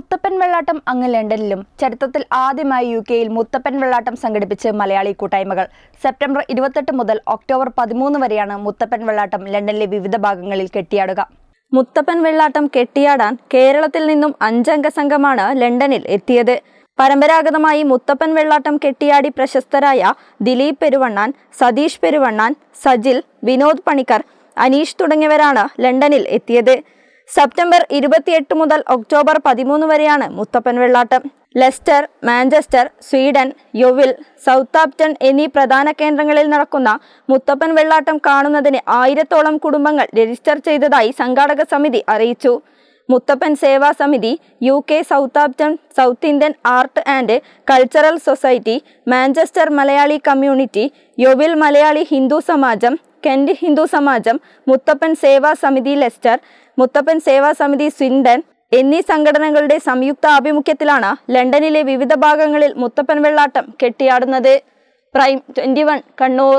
മുത്തപ്പൻ വെള്ളാട്ടം അങ്ങ് ലണ്ടനിലും. ചരിത്രത്തിൽ ആദ്യമായി യു കെയിൽ മുത്തപ്പൻ വെള്ളാട്ടം സംഘടിപ്പിച്ച് മലയാളി കൂട്ടായ്മകൾ. സെപ്റ്റംബർ ഇരുപത്തെട്ട് മുതൽ ഒക്ടോബർ പതിമൂന്ന് വരെയാണ് മുത്തപ്പൻ വെള്ളാട്ടം ലണ്ടനിലെ വിവിധ ഭാഗങ്ങളിൽ കെട്ടിയാടുക. മുത്തപ്പൻ വെള്ളാട്ടം കെട്ടിയാടാൻ കേരളത്തിൽ നിന്നും അഞ്ചംഗ സംഘമാണ് ലണ്ടനിൽ എത്തിയത്. പരമ്പരാഗതമായി മുത്തപ്പൻ വെള്ളാട്ടം കെട്ടിയാടി പ്രശസ്തരായ ദിലീപ് പെരുവണ്ണാൻ സതീഷ് പെരുവണ്ണാൻ സജിൽ വിനോദ് പണിക്കർ അനീഷ് തുടങ്ങിയവരാണ് ലണ്ടനിൽ എത്തിയത്. സെപ്റ്റംബർ ഇരുപത്തിയെട്ട് മുതൽ ഒക്ടോബർ പതിമൂന്ന് വരെയാണ് Muthappan Vellattam. Leicester Manchester Swindon Yeovil Southampton എന്നീ പ്രധാന കേന്ദ്രങ്ങളിൽ നടക്കുന്ന മുത്തപ്പൻ വെള്ളാട്ടം കാണുന്നതിന് ആയിരത്തോളം കുടുംബങ്ങൾ രജിസ്റ്റർ ചെയ്തതായി സംഘാടക സമിതി അറിയിച്ചു. Muthappan Seva Samiti U K Southampton south Indian art and cultural society Manchester Malayali community Yeovil Malayali Hindu Samajam Kent Hindu Samajam Muthappan Seva Samiti Leicester Muthappan സേവാ സമിതി സ്വിൻഡൻ എന്നീ സംഘടനകളുടെ സംയുക്ത ആഭിമുഖ്യത്തിലാണ് ലണ്ടനിലെ വിവിധ ഭാഗങ്ങളിൽ മുത്തപ്പൻ വെള്ളാട്ടം കെട്ടിയാടുന്നത്. Prime twenty Kannur.